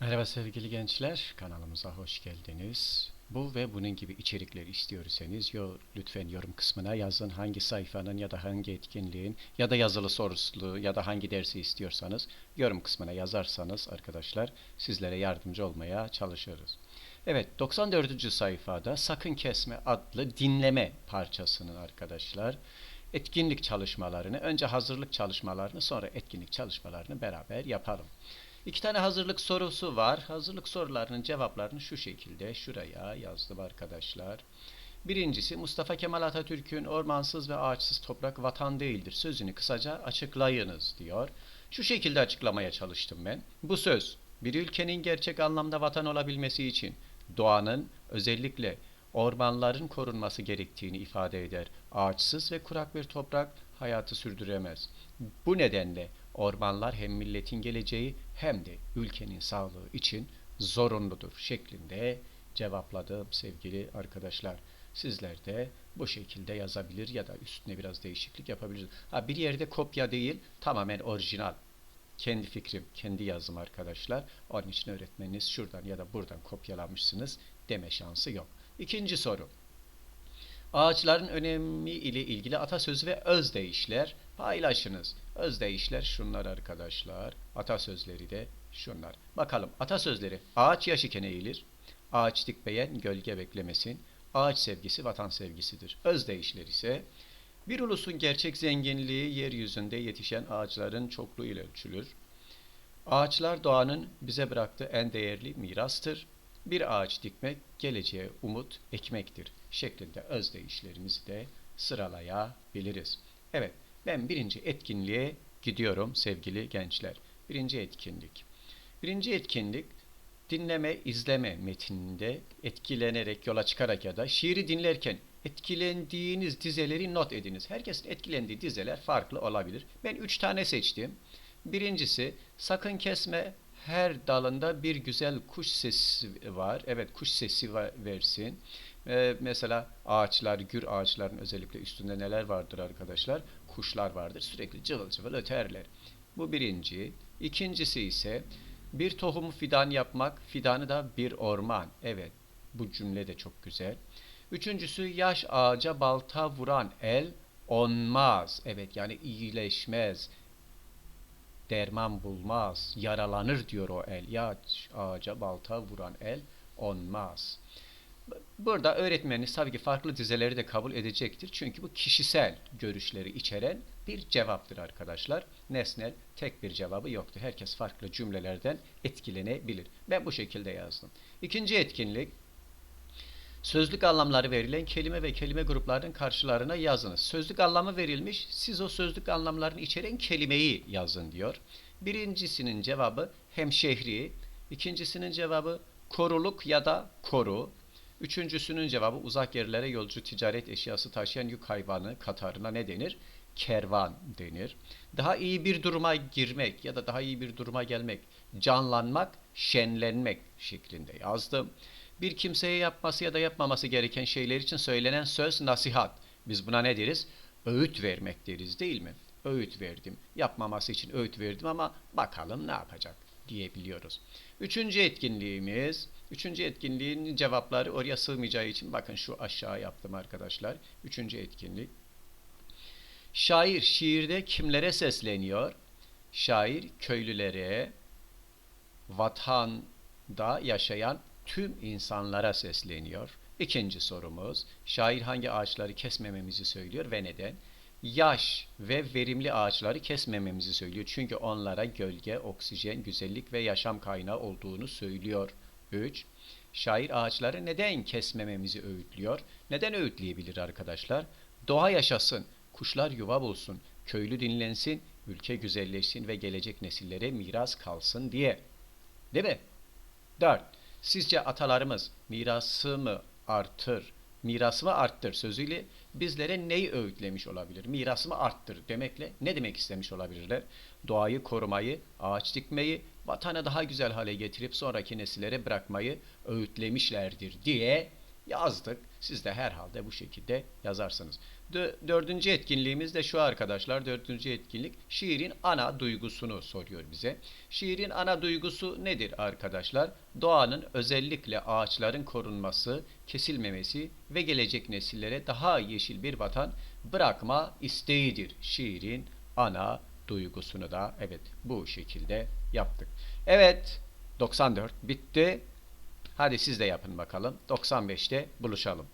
Merhaba sevgili gençler, kanalımıza hoş geldiniz. Bu ve bunun gibi içerikler istiyorsanız yo, lütfen yorum kısmına yazın hangi sayfanın ya da hangi etkinliğin ya da yazılı sorusu ya da hangi dersi istiyorsanız yorum kısmına yazarsanız arkadaşlar sizlere yardımcı olmaya çalışırız. Evet 94. sayfada Sakın Kesme adlı dinleme parçasının arkadaşlar etkinlik çalışmalarını önce hazırlık çalışmalarını sonra etkinlik çalışmalarını beraber yapalım. İki tane hazırlık sorusu var. Hazırlık sorularının cevaplarını şu şekilde şuraya yazdım arkadaşlar. Birincisi Mustafa Kemal Atatürk'ün ormansız ve ağaçsız toprak vatan değildir sözünü kısaca açıklayınız diyor. Şu şekilde açıklamaya çalıştım ben. Bu söz bir ülkenin gerçek anlamda vatan olabilmesi için doğanın özellikle ormanların korunması gerektiğini ifade eder. Ağaçsız ve kurak bir toprak hayatı sürdüremez. Bu nedenle ormanlar hem milletin geleceği hem de ülkenin sağlığı için zorunludur şeklinde cevapladım sevgili arkadaşlar. Sizler de bu şekilde yazabilir ya da üstüne biraz değişiklik yapabilirsiniz. Ha, bir yerde kopya değil tamamen orijinal. Kendi fikrim, kendi yazım arkadaşlar. Onun için öğretmeniniz şuradan ya da buradan kopyalamışsınız deme şansı yok. İkinci soru. Ağaçların önemi ile ilgili atasözü ve özdeyişler paylaşınız. Özdeyişler şunlar arkadaşlar. Atasözleri de şunlar. Bakalım atasözleri. Ağaç yaş iken eğilir. Ağaç dikmeyen gölge beklemesin. Ağaç sevgisi vatan sevgisidir. Özdeyişler ise bir ulusun gerçek zenginliği yeryüzünde yetişen ağaçların çokluğu ile ölçülür. Ağaçlar doğanın bize bıraktığı en değerli mirastır. Bir ağaç dikmek geleceğe umut ekmektir şeklinde özdeyişlerimizi de sıralayabiliriz. Evet ben birinci etkinliğe gidiyorum sevgili gençler. Birinci etkinlik. Birinci etkinlik dinleme, izleme metninde etkilenerek yola çıkarak ya da şiiri dinlerken etkilendiğiniz dizeleri not ediniz. Herkesin etkilendiği dizeler farklı olabilir. Ben üç tane seçtim. Birincisi sakın kesme her dalında bir güzel kuş sesi var. Evet kuş sesi versin. Ee, mesela ağaçlar, gür ağaçların özellikle üstünde neler vardır arkadaşlar? Kuşlar vardır. Sürekli cıvıl cıvıl öterler. Bu birinci. İkincisi ise bir tohumu fidan yapmak, fidanı da bir orman. Evet, bu cümle de çok güzel. Üçüncüsü yaş ağaca balta vuran el onmaz. Evet yani iyileşmez, derman bulmaz, yaralanır diyor o el. Yaş ağaca balta vuran el onmaz. Burada öğretmeniniz tabii ki farklı dizeleri de kabul edecektir. Çünkü bu kişisel görüşleri içeren bir cevaptır arkadaşlar. Nesnel tek bir cevabı yoktur. Herkes farklı cümlelerden etkilenebilir. Ben bu şekilde yazdım. İkinci etkinlik Sözlük anlamları verilen kelime ve kelime gruplarının karşılarına yazınız. Sözlük anlamı verilmiş, siz o sözlük anlamlarını içeren kelimeyi yazın diyor. Birincisinin cevabı hemşehri, ikincisinin cevabı koruluk ya da koru, Üçüncüsünün cevabı uzak yerlere yolcu ticaret eşyası taşıyan yük hayvanı katarına ne denir? Kervan denir. Daha iyi bir duruma girmek ya da daha iyi bir duruma gelmek, canlanmak, şenlenmek şeklinde yazdım. Bir kimseye yapması ya da yapmaması gereken şeyler için söylenen söz nasihat. Biz buna ne deriz? Öğüt vermek deriz değil mi? Öğüt verdim. Yapmaması için öğüt verdim ama bakalım ne yapacak diyebiliyoruz. Üçüncü etkinliğimiz, üçüncü etkinliğin cevapları oraya sığmayacağı için bakın şu aşağı yaptım arkadaşlar. Üçüncü etkinlik. Şair şiirde kimlere sesleniyor? Şair köylülere, vatanda yaşayan tüm insanlara sesleniyor. İkinci sorumuz, şair hangi ağaçları kesmememizi söylüyor ve neden? Yaş ve verimli ağaçları kesmememizi söylüyor. Çünkü onlara gölge, oksijen, güzellik ve yaşam kaynağı olduğunu söylüyor. 3. Şair ağaçları neden kesmememizi öğütlüyor? Neden öğütleyebilir arkadaşlar? Doğa yaşasın, kuşlar yuva bulsun, köylü dinlensin, ülke güzelleşsin ve gelecek nesillere miras kalsın diye. Değil mi? 4. Sizce atalarımız mirası mı artır, mirasımı arttır sözüyle bizlere neyi öğütlemiş olabilir? Mirasımı arttır demekle ne demek istemiş olabilirler? Doğayı korumayı, ağaç dikmeyi, vatanı daha güzel hale getirip sonraki nesillere bırakmayı öğütlemişlerdir diye yazdık. Siz de herhalde bu şekilde yazarsınız. Dö- dördüncü etkinliğimiz de şu arkadaşlar. Dördüncü etkinlik şiirin ana duygusunu soruyor bize. Şiirin ana duygusu nedir arkadaşlar? Doğanın özellikle ağaçların korunması, kesilmemesi ve gelecek nesillere daha yeşil bir vatan bırakma isteğidir. Şiirin ana duygusunu da evet bu şekilde yaptık. Evet 94 bitti. Hadi siz de yapın bakalım. 95'te buluşalım.